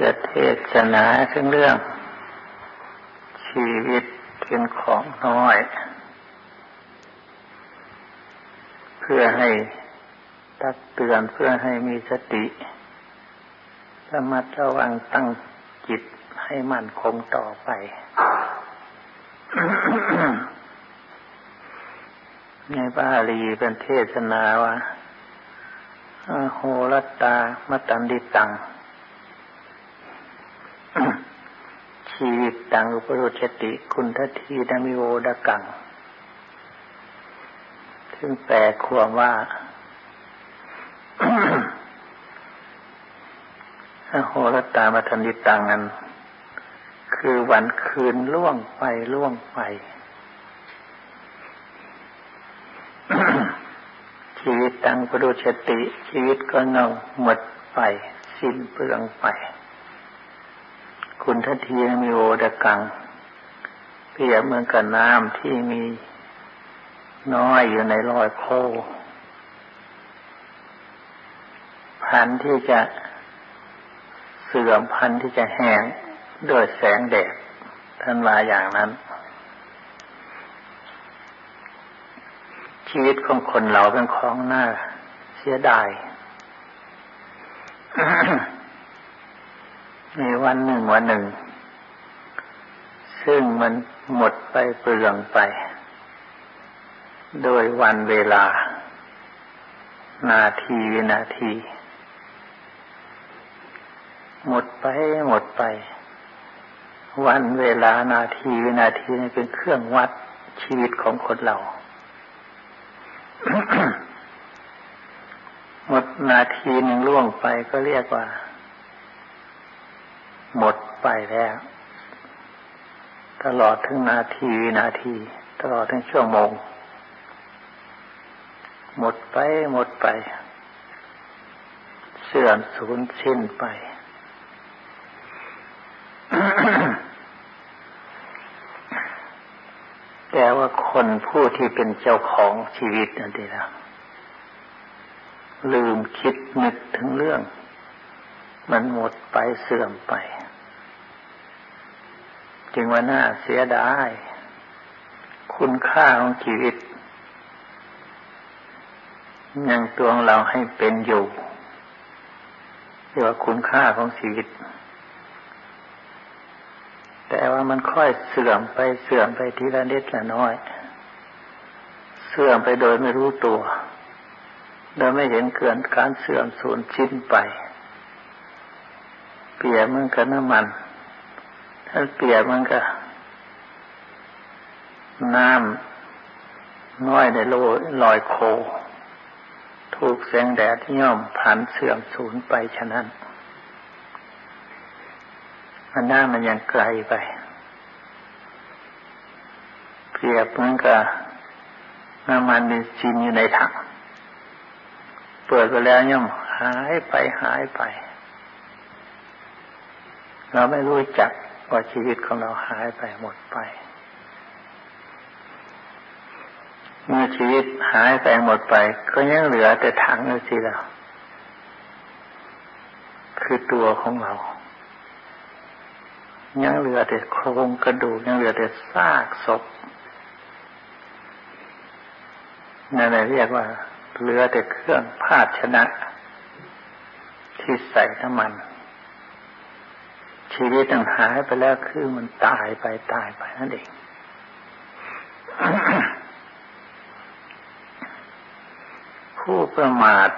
จะเทศนาถึงเรื่อง ชีวิตเป็นของน้อย เพื่อให้ตักเตือนเพื่อให้มีสติระมัดระวังตั้งจิตให้มั่นคงต่อไปในบาลีเป็นเทศนาว่าโหรตา มตันดิตัง ชีวิตตังอุปโรชติคุณทัทีดามิโวดกัง ซึ่งแปลความว่าโหรตามตันดิตังนั้น คือวันคืนล่วงไปล่วงไป ชีวิตตังปรุชติ ชีวิตก็เน่าหมดไป สิ้นเปลืองไป คุณทัทียมีโอดกังเปรียบเหมือนกับน้ำที่มีน้อยอยู่ในรอยโคพันที่จะเสื่อมพันที่จะแห้งด้วยแสงแดดท่านว่าอย่างนั้น ชีวิตของคนเราเป็นของหน้าเสียดาย ในวันหนึ่งวันหนึ่ง ซึ่งมันหมดไปเปลืองไป โดยวันเวลา นาทีวินาที หมดไปหมดไป วันเวลานาทีวินาทีนี่เป็นเครื่องวัดชีวิตของคนเรา หมดนาทีหนึ่งล่วงไปก็เรียกว่า หมดไปแล้ว ตลอดถึงนาทีนาที ตลอดถึงชั่วโมง หมดไปหมดไป เสื่อมสูญสิ้นไปแต่ว่าคนผู้ที่เป็นเจ้าของชีวิตนั่นเองลืมคิดนึกถึงเรื่อง มันหมดไปเสื่อมไป จึงว่าน่าเสียดาย คุณค่าของชีวิต ยังตัวเราให้เป็นอยู่เรียกว่าคุณค่าของชีวิต แต่ว่ามันค่อยเสื่อมไปเสื่อมไปทีละนิดละน้อย เสื่อมไปโดยไม่รู้ตัวโดยไม่เห็นเกินการเสื่อมสูญชิ้นไป เปียบมันกับน้ำมัน ถ้าเปรียบมันกับน้ำน้อยในโลลอยโค ถูกแสงแดดย่อมผ่านเสื่อมสูญไปฉะนั้น มันหน้ามันยังไกลไป เปรียบเหมือนกับน้ำมันเบนซินอยู่ในถังเปิดไปแล้วย่อมหายไปหายไป เราไม่รู้จัก ว่าชีวิตของเราหายไปหมดไป เมื่อชีวิตหายไปหมดไป ก็ยังเหลือแต่ถังนั่นสิเราคือตัวของเรา ยังเหลือแต่โครงกระดูกยังเหลือแต่ซากศพนั่นเรียกว่าเหลือแต่เครื่องภาชนะ ที่ใส่น้ำมัน ชีวิตต่างหายไปแล้วคือมันตายไปตายไปนั่นเองผู้ประมาท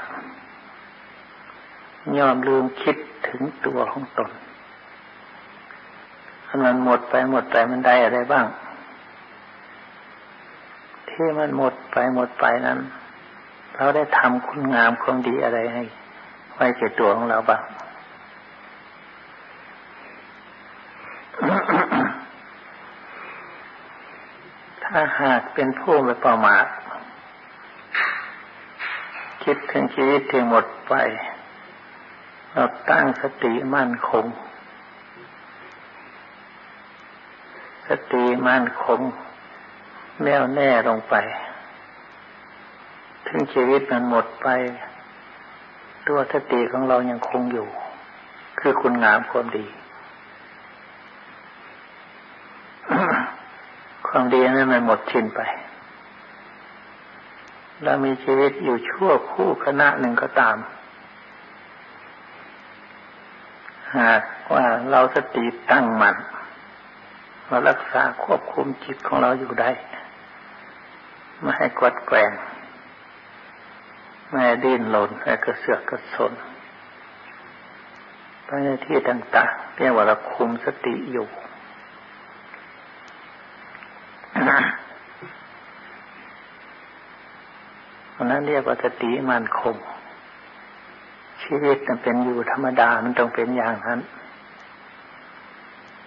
ยอมลืมคิดถึงตัวของตนมันหมดไปหมดไปมันได้อะไรบ้าง ที่มันหมดไปหมดไปนั้น เราได้ทำคุณงามความดีอะไรให้ ไว้เก่ตัวของเราบ้าง ถ้าหากเป็นผู้ไม่ประมาทคิดถึงชีวิตที่หมดไป เราตั้งสติมั่นคง สติมั่นคง แน่วแน่ลงไป ถึงชีวิตมันหมดไป ตัวสติของเรายังคงอยู่ คือคุณงามความดี ความดีนั้นมันหมดชิ้นไป เรามีชีวิตอยู่ชั่วคู่คณะหนึ่งก็ตาม หากว่าเราสติตั้งมัน่นเรารักษาควบคุมจิตของเราอยู่ได้ ไม่ให้กวัดแกงไม่ให้ดิ้นหล่นไม่กระเสือกกระสนไปในที่ต่างๆเรียกว่าเราคุมสติอยู่ ราะนั้นเรียกว่าสติมันคง ชีวิตมันเป็นอยู่ธรรมดามันต้องเป็นอย่างนั้น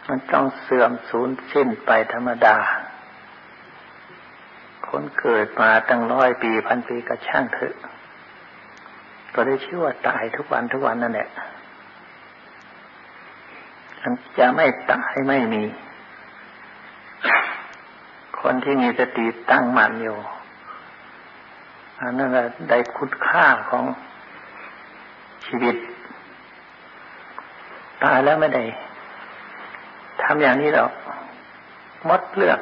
มันต้องเสื่อมสูญสิ้นไปธรรมดา คนเกิดมาตั้งร้อยปีพันปีก็ช่างเถอะ ก็ได้ชื่อว่าตายทุกวันทุกวันนั่นแหละมันจะไม่ตายไม่มี คนที่มีสติตั้งมั่นอยู่อันนั้นได้คุณค่าของชีวิต ตายแล้วไม่ได้ทำอย่างนี้หรอกมดเลือก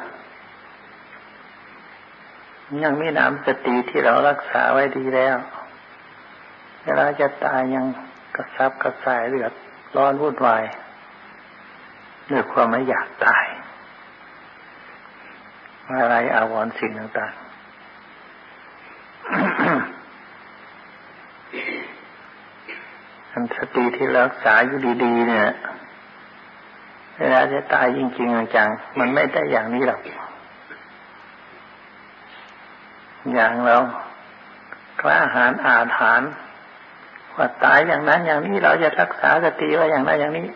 ยังมีน้ำสติที่เรารักษาไว้ดีแล้วเวลาจะตายยังกระซับกระสายเลือดร้อนวุ่นวายด้วยความไม่อยากตาย อะไรอาวรสิ่งต่างอันสติที่รักษาอยู่ดีๆเนี่ยเวลาจะตายจริงๆจังมันไม่ได้อย่างนี้หรอก อย่างเรากล้าหาญอาถานว่าตายอย่างนั้นอย่างนี้เราจะรักษาสติไว้อย่างนั้นอย่างนี้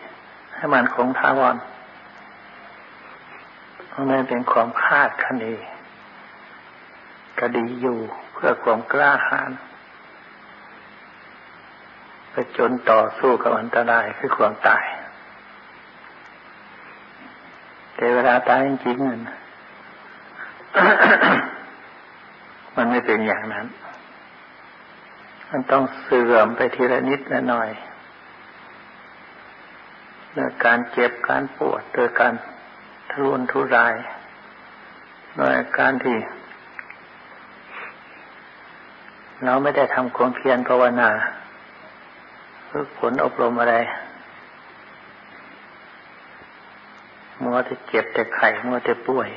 ให้มันคงทาวร ราะมันเป็นความคาดคะเนก็ดีอยู่เพื่อความกล้าหาญไปจนต่อสู้กับอันตรายคือความตาย แต่เวลาตายจริงๆมันไม่เป็นอย่างนั้น มันต้องเสื่อมไปทีละนิดละหน่อยโดยการเจ็บการปวดโดยการ ทุนทุรายโดยการที่เราไม่ได้ทำความเพียรภาวนาฝึกฝนอบรมอะไร มัวจะเจ็บแต่ไข่มัวแต่ป่วย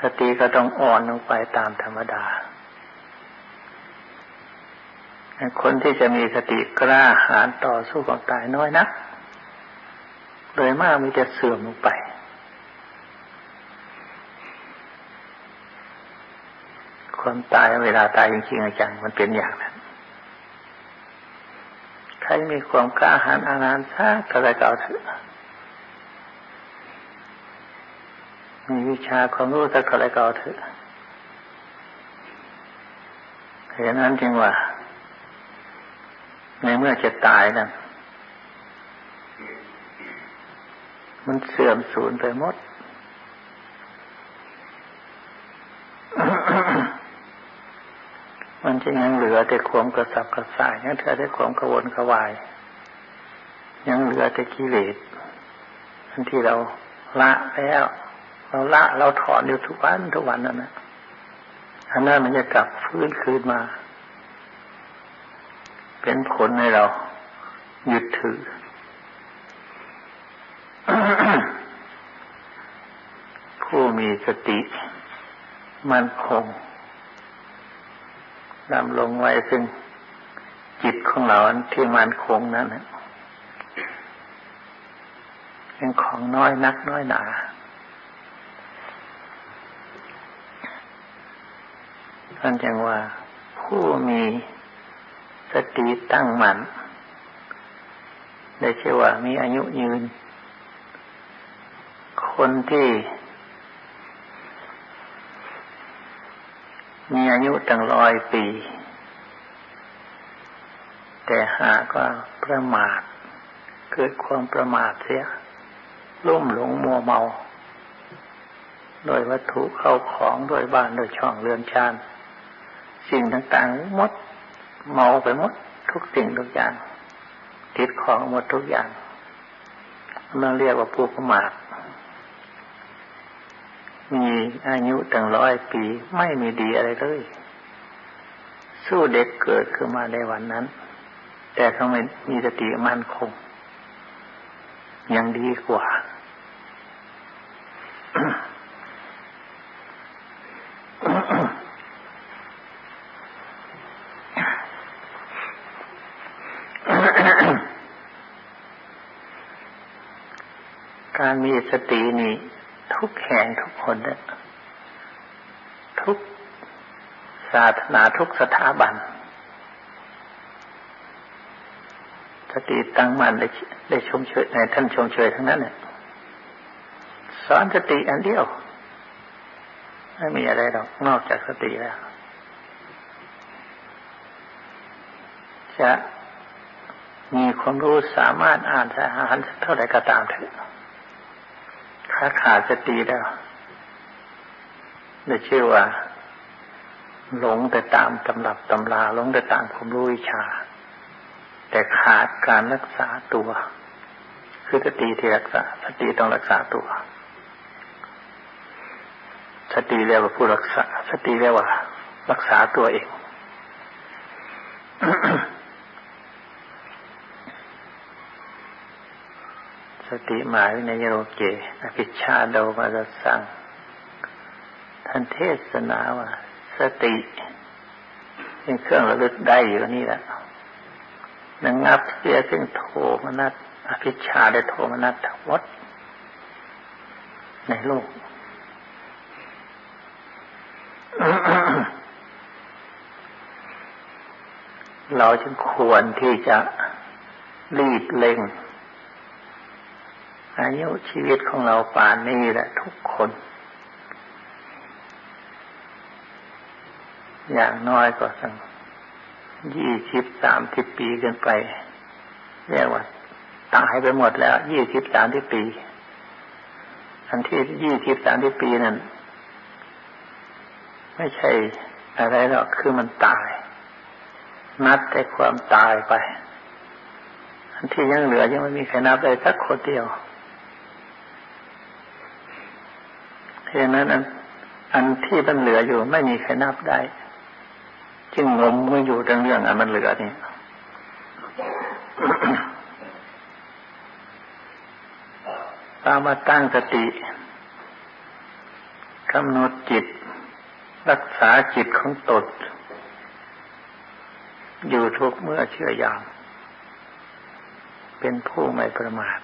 สติก็ต้องอ่อนลงไปตามธรรมดา คนที่จะมีสติกล้าหาญต่อสู้กับตายน้อยนัก โดยมากมีแต่เสื่อมลงไป ความตายเวลาตายจริงๆจังมันเป็นอย่างนั้น ใครมีความกล้าหาญอานานซกอะไรก็เอาเถอะมีวิชาความรู้สักอะไรก็เอาเถอะเหตุนั้นจึงว่า ในเมื่อจะตายนั้นมันเสื่อมสูญไปหมด มันจะยังเหลือแต่ความกระสับกระส่ายยังเหลือแต่ความกระวนกระวาย ยังเหลือแต่กิเลสอันที่เราละแล้ว เราละเราถอนอยู่ทุกวันทุกวันนั่นนะอันนั้นมันจะกลับฟื้นคืนมา เป็นผลให้เรายึดถือผู้มีสติมันคง ดำลงไว้ซึ่งจิตของเราที่มันคงนั้นเป็นของน้อยนักน้อยหนาท่านจึงว่า ผู้มีสติตั้งมัน่นได้ชื่อว่ามีอายุยืน คนที่ มีอายุตั้งร้อยปี แต่หากว่าประมาท เกิดความประมาทเสียลุ่มหลงมัวเมา โดยวัตถุเข้าของโดยบ้านโดยช่องเรือนชานสิ่งต่างๆมด เมาไปหมด ทุกสิ่งทุกอย่าง ติดของหมดทุกอย่างมันเรียกว่าผู้ประมาท มีอายุตั้งร้อยปี ไม่มีดีอะไรเลย สู้เด็กเกิดขึ้นมาในวันนั้น แต่เขาไม่มีสติมั่นคง ยังดีกว่า การมีสตินี่ ทุกแห่งทุกคนเนี่ยทุกศาสนาทุกสถาบันสติตั้งมั่นได้ได้ชมเชยในท่านชมเชยทั้งนั้นเนี่ยสอนสติอันเดียว ไม่มีอะไรหรอกนอกจากสติแล้ว จะมีความรู้สามารถอ่านสหารเท่าไหร่ก็ตามเถอะ ถ้าขาดสติแล้วจะชื่อว่า หลงแต่ตามตำรับตำราหลงแต่ตามความรู้วิชา แต่ขาดการรักษาตัว คือสติที่รักษาสติต้องรักษาตัว สติเรียกว่าผู้รักษา สติเรียกว่า รักษาตัวเอง ติหมายในโยเกอภิชาโดมาสัง ท่านเทศนาว่า สติเป็นเครื่องระลึกได้อยู่นี่แหละนังงับเสียซึ่งโทมนัสอภิชาได้โทมนัสทั้งหมดในโลก เราจึงควรที่จะรีบเร่ง อายุชีวิตของเราป่านนี้แหละทุกคน อย่างน้อยก็สังยี่สิบสามสิบปีกันไปเรียกว่าตายไปหมดแล้วยี่สิบสามสิบปีอันที่ยี่สิบสามสิบปีนั้นไม่ใช่อะไรหรอกคือมันตาย นับแต่ความตายไป อันที่ยังเหลือยังไม่มีใครนับเลยสักคนเดียว เพราะนั้นอันที่มันเหลืออยู่ไม่มีใครนับได้ จึงงมไม่อยู่เรื่องเรื่องอันมันเหลือนี่ตามาตั้งสติกำหนดจิต รักษาจิตของตนอยู่ทุกเมื่อเชื่อยาม เป็นผู้ไม่ประมาท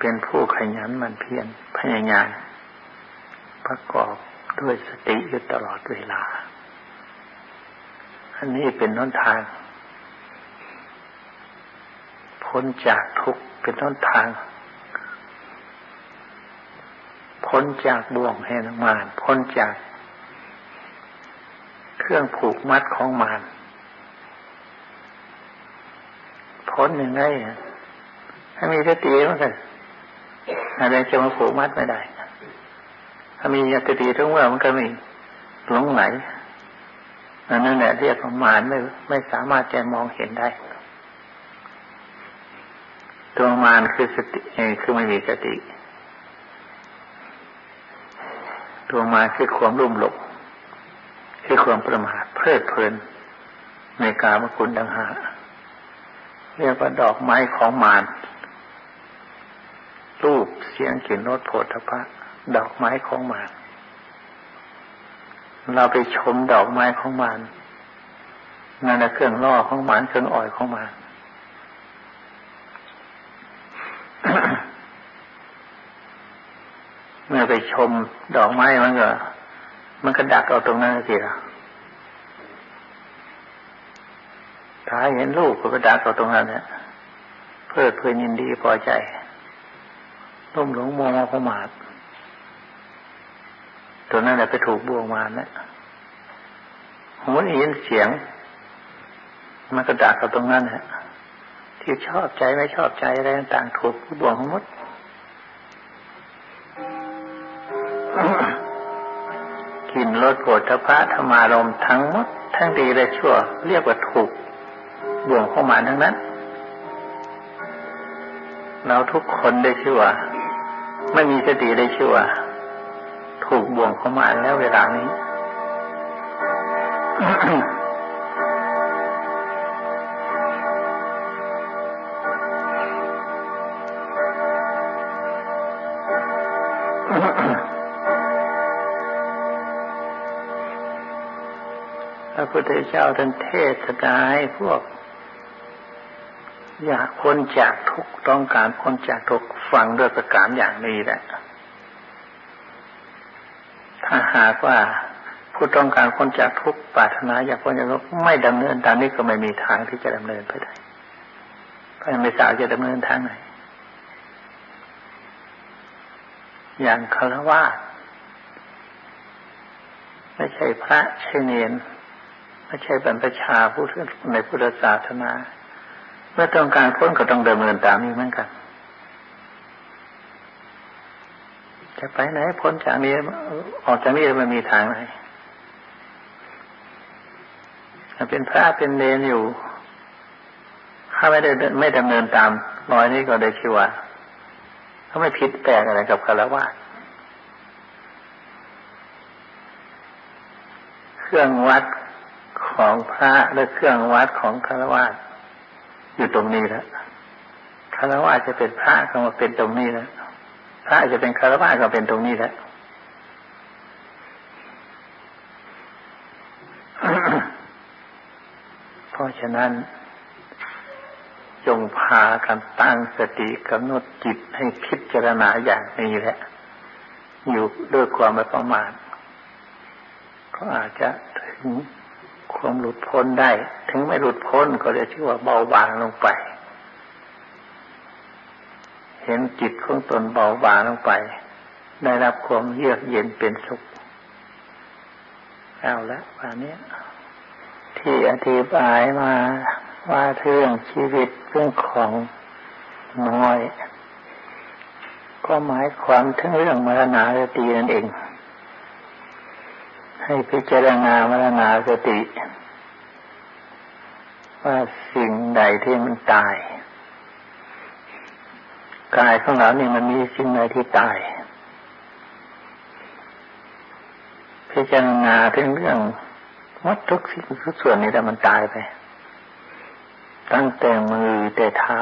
เป็นผู้ขยันมันเพียรพยายามประกอบด้วยสติอยู่ตลอดเวลา อันนี้เป็นน้นทาง พ้นจากทุกข์เป็นน้นทาง พ้นจากบ่วงแห่งมารพ้นจากเครื่องผูกมัดของมารพ้นยังไงให้มีสติเหมือนกัน อะไรจะมาผูกมัดไม่ได้ ถ้ามียติทั้งว่ามันก็ม่หลงไหลอันนั้นแหละเรียกประมาณไม่ไม่สามารถจะมองเห็นได้ ตัวมานคือสติคือไม่มีสติ ตัวมานคือความรุ่มหลงคือความประมาทเพลิดเพลิน ในกามคุณดังหา เรียกว่าดอกไม้ของมาร สียงกลิ่นรสโผฏฐพะดอกไม้ของมันเราไปชมดอกไม้ของมันนั่นแหละเครื่องล่อของมันเครื่องอ่อยของมันเมื่อไปชมดอกไม้มันก็ มันก็ดักเอาตรงนั้นสิละถ้าเห็นลูกก็ไปดักเอาตรงนั้นเนี่ยเพื่อเพื่อยินดีพอใจ ร่มหลงมัวมาประมาทตัวนั้นแหละไปถูกบ่วงมานะหูได้ยินเสียง มันก็ดักกับตรงนั้นฮะที่ชอบใจไม่ชอบใจอะไรต่างๆถูกบ่วงหมดกินรสโผฏฐพะธรรมารมทั้งหมดททั้งดีและชั่ว เรียกว่าถูกบ่วงเข้ามาทั้งนั้น เราทุกคนได้ชื่อว่า ไม่มีสติได้ชื่อว่าถูกบ่วงเข้ามาแล้วเวลานี้ พระพุทธเจ้าท่านเทศนาให้พวก อยากพ้นจากทุกต้องการพ้นจากทุก ฟังด้วยประการอย่างนี้แหละ ถ้าหากว่าผู้ต้องการพ้นจากทุกปรารถนาอยากพ้นจากทุกไม่ดำเนินตามนี้ก็ไม่มีทางที่จะดำเนินไปได้พระไม่ทราบจะดำเนินทางไหน อย่างคารวะไม่ใช่พระใช่เนนไม่ใช่บรรพชาผู้ในพุทธศาสนา เมื่อต้องการพ้นก็ต้องดำเนินตามนี้เหมือนกัน จะไปไหนพ้นจากนี้ออกจากนี้มันมีทางไหนเป็นพระเป็นเนนอยู่ ถ้าไม่ได้ไม่ดำเนินตามรอยนี้ก็ได้ชื่อว่าเขาไม่ผิดแปลกอะไรกับคารวะเครื่องวัดของพระและเครื่องวัดของคารวะอยู่ตรงนี้แล้วคารวะจะเป็นพระก็มาเป็นตรงนี้แล้ว พระจะเป็นคารวะก็เป็นตรงนี้แหล้วเพราะฉะนั้น จงพากันตั้งสติกำหนดจิตให้พิจารณาอย่างนี้แหละ อยู่ด้วยความไม่ประมาทก็อาจจะถึงความหลุดพ้นได้ ถึงไม่หลุดพ้นก็จะชื่อว่าเบาบางลงไป ห็นจิตของตนเบาบางลงไป ได้รับความเยือกเย็นเป็นสุข เอาละวันนี้ที่อธิบายมาว่าเรื่องชีวิตเรื่องของน้อย ก็หมายความถึงเรื่องมรณาสตีนั่นเอง ให้พิจารณามรณาสติ ว่าสิ่งใดที่มันตาย กายของเราเนี่ยมันมีสิ่งใดที่ตาย พิจารณาถึงเรื่องวัดทุกสิ่งทุกส่วนนี้แต่มันตายไป ตั้งแต่มือแต่เท้า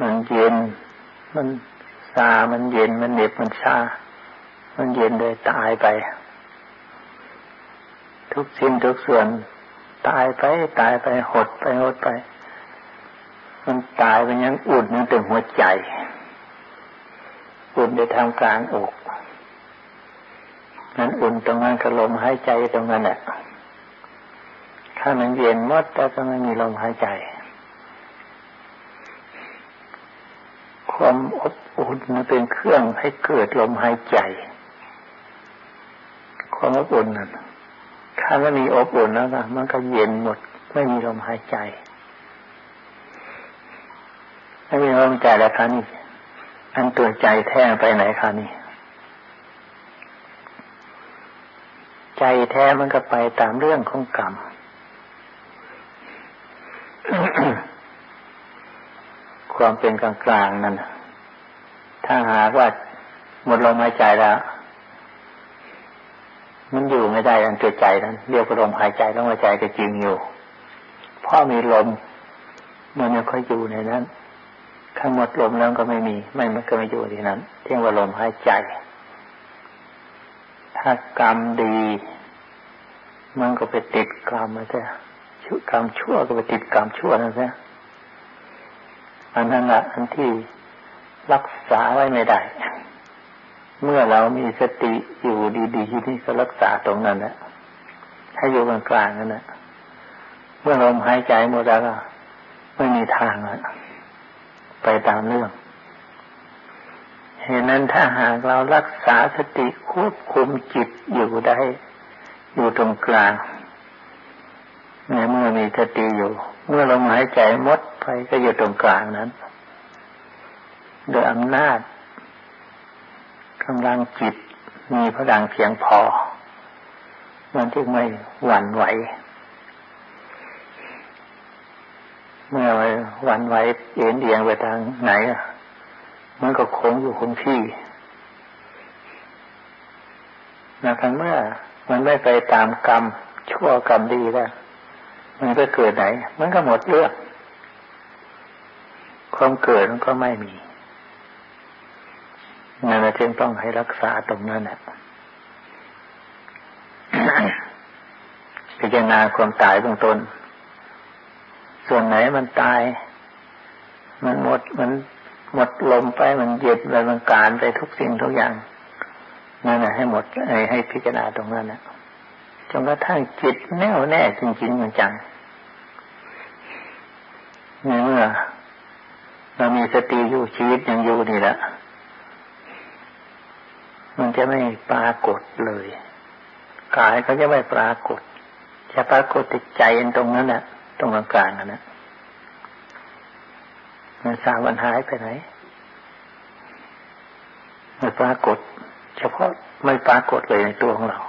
มันเย็น มันซา มันเย็น มันเหน็บ มันชา มันเย็นเลยตายไป ทุกสิ่งทุกส่วน ตายไป ตายไป หดไป หดไป มันตายไปยังอุ่นนั่นถึงหัวใจ อุ่นในทางกลางอกนั้นอุ่นตรงนั้นก็ลมหายใจตรงนั้นแหละถ้ามันเย็นมดแต่ก็ไม่มีลมหายใจ ความอบอุ่นเป็นเครื่องให้เกิดลมหายใจ ความอบอุ่นนั่นถ้าไม่มีอบอุ่นแล้วนะมันก็เย็นหมด ไม่มีลมหายใจ ไม่มีลมหายใจแล้วคะนี่อันตัวใจแท้ไปไหนคะนี่ใจแท้มันก็ไปตามเรื่องของกรรมความเป็นกลางๆนั่นถ้าหากว่าหมดลมหายใจแล้ว มันอยู่ไม่ได้อันตัวใจนั้นเรียกว่าลมหายใจลมหายใจก็จริงอยู่เพราะมีลมมันยังค่อยอยู่ในนั้น ข้างหมดลมแล้วก็ไม่มี ไม่มันก็ไม่อยู่ที่นั้นเรียกว่าลมหายใจ ถ้ากรรมดี มันก็ไปติดกรรมมาใช่ชั่วกรรมชั่วก็ไปติดกรรมชั่วนั่นใช่อันนั้นแหละอันที่รักษาไว้ไม่ได้ เมื่อเรามีสติอยู่ดีๆที่ก็รักษาตรงนั้นนะให้อยู่กลางกลางนั่นนะเมื่อลมหายใจหมดแล้วไม่มีทางแล้ว ไปตามเรื่องเห็นนั้นถ้าหากเรารักษาสติควบคุมจิตอยู่ได้ อยู่ตรงกลางในเมื่อมีสติอยู่ เมื่อลมหายใจมดไปก็อยู่ตรงกลางนั้นโดยอำนาจกำลังจิตมีพลังเพียงพอ มันจึงไม่หวั่นไหว เมื่อห วันไหวเอ็นเอียงไปทางไหนมันก็คงอยู่คงที่นะครัเมื่อมันไม่ไปตามกรรม ชั่วกรรมดีแล้ว มันก็เกิดไหน มันก็หมดเรื่องความเกิดมันก็ไม่มีนั่นจึงต้องให้รักษาตรงนั้นแหละพิจารณาความตายเบื้องต้น ส่วนไหนมันตาย มันหมดมันหมดลมไปมันเย็นไปมันการไปทุกสิ่งทุกอย่างนั่นแหละให้หมดให้ให้พิจารณาตรงนั้นนะจนกระทั่งจิตแน่วแน่จริงๆจังในเมื่อเรามีสติอยู่ชีวิตยังอยู่นี่แหละมันจะไม่ปรากฏเลยกายก็จะไม่ปรากฏจะปรากฏติดใจตรงนั้นแหละตรงกลางๆนั่นแหละ มันสาวันหายไปไหนไม่ปรากฏ เฉพาะไม่ปรากฏเลยในตัวของเรา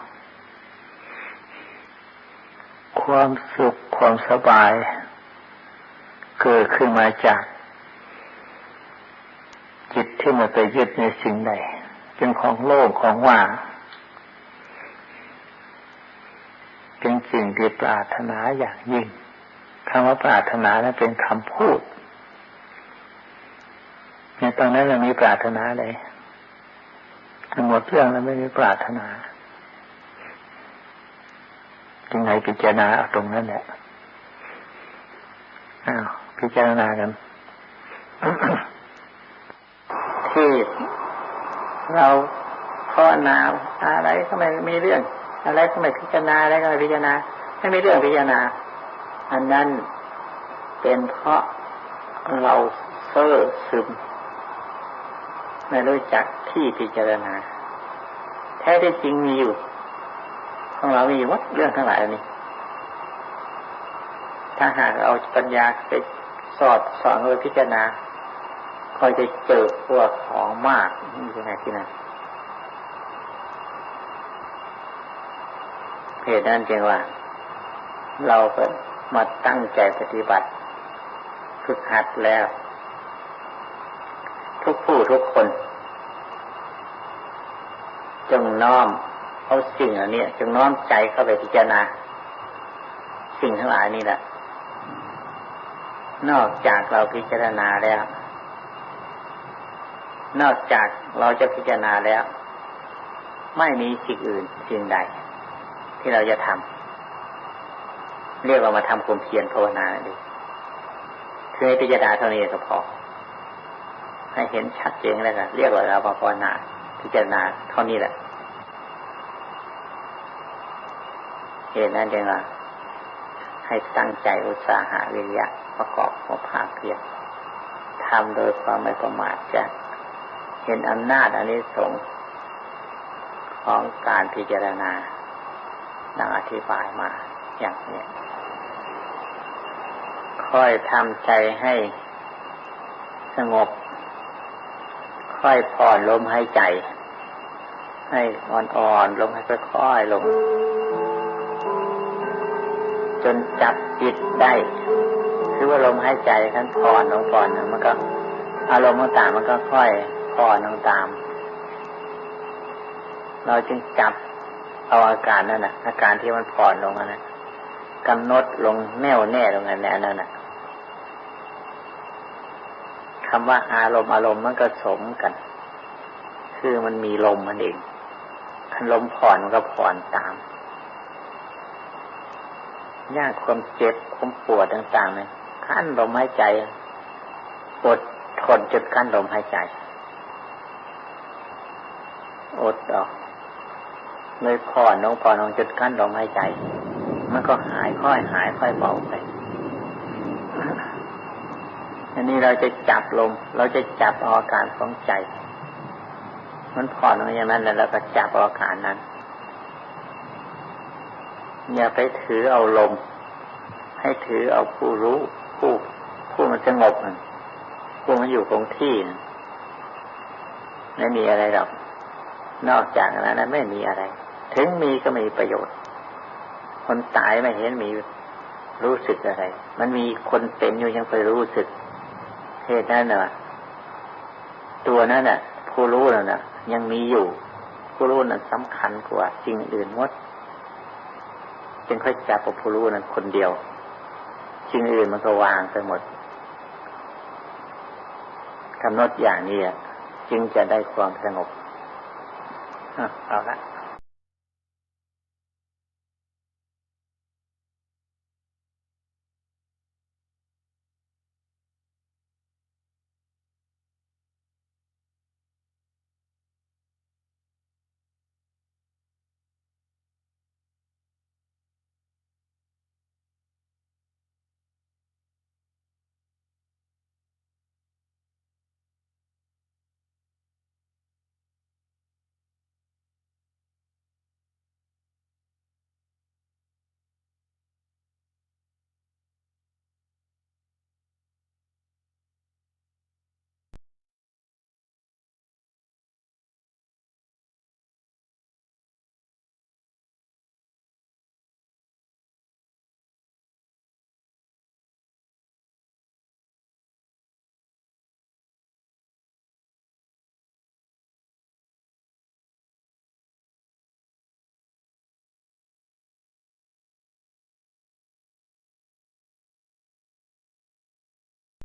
ความสุขความสบาย เกิดขึ้นมาจาก จิตที่มันไปยึดในสิ่งใดเป็นของโลกของว่างเป็นสิ่งที่ปรารถนาอย่างยิ่งคำว่าปรารถนานั้นเป็นคำพูด ในตอนนั้นเรามีปรารถนาเลยทั้งหมดเรื่องเราไม่มีปรารถนาจึงไงพิจารณาเอาตรงนั้นแหละอ้าวพิจารณากัน ที่เราภาวนาอะไรก็ไม่มีเรื่อง อะไรก็ไม่พิจารณาอะไรก็ไม่พิจารณา ไม่มีเรื่องพิจารณา อันนั้นเป็นเพราะเราเซ่อซึม ไม่รู้จักที่พิจารณา แท้ที่จริงมีอยู่ ของเรามีอยู่วัดเรื่องทั้งหลายนี้ ถ้าหากเอาปัญญาไปสอดสอนโดยพิจารณาคอยจะเจอพวกของมากนี่ยังไงที่นั่นเหตุนั้นจึงว่า เราก็มาตั้งใจปฏิบัติ ฝึกหัดแล้ว ทุกผู้ทุกคน จงน้อมเอาสิ่งเหล่านี้จงน้อมใจเข้าไปพิจารณา สิ่งทั้งหลายนี่แหละ นอกจากเราพิจารณาแล้ว นอกจากเราจะพิจารณาแล้ว ไม่มีสิ่งอื่นสิ่งใด ที่เราจะทำเรียกว่ามาทำความเพียรภาวนาดิคือให้พิจารณาเท่านี้ก็พอ ให้เห็นชัดเจนแล้วกันเรียกว่าเราภาวนาพิจารณาเท่านี้แหละเหตุนั้นเองว่าให้ตั้งใจอุตสาหะวิริยะประกอบความภาคเพียรทำโดยความไม่ประมาทจะเห็นอำนาจอันนี้สงของการพิจารณาดังอธิบายมาอย่างนี้ค่อยทำใจให้สงบ ค่อยผ่อนลมหายใจ ให้อ่อนๆลมให้ค่อยๆลง จนจับจิตได้คือว่าลมหายใจขั้นผ่อนลงก่อนมันก็อารมณ์ต่างมันก็ค่อยผ่อนลงตาม เราจึงจับเอาอาการนั่นนะอาการที่มันผ่อนลงนั้นกำหนดลงแน่วแน่ลงนั้นนั่นน่ะ คำว่าอารมณ์อารมณ์มันก็สมกัน คือมันมีลมมันเองคันลมผ่อนมันก็ผ่อนตามยากความเจ็บความปวดต่างๆเนี่ยขั้นลมหายใจอดทนจนขั้นลมหายใจอดออกเลยผ่อนลงผ่อนลงจนกั้นลมหายใจ มันก็หายค่อยหายค่อยเบาไป อันนี้เราจะจับลมเราจะจับอาการของใจ มันผ่อนลงอย่างนั้นแล้วเราก็จับอาการนั้น อย่าไปถือเอาลม ให้ถือเอาผู้รู้ผู้ผู้มันสงบมันผู้มันอยู่คงที่นะไม่มีอะไรหรอก นอกจากนั้นไม่มีอะไร ถึงมีก็ไม่มีประโยชน์ คนตายไม่เห็นมีรู้สึกอะไร มันมีคนเป็นอยู่ยังไปรู้สึก เหตุนั้นน่ะ ตัวนั้นน่ะ ผู้รู้นั่นน่ะยังมีอยู่ ผู้รู้นั้นสำคัญกว่าสิ่งอื่นหมดจึงค่อยจับผู้รู้นั้นคนเดียว สิ่งอื่นมันก็วางไปหมดกำหนดอย่างนี้จึงจะได้ความสงบเอาละ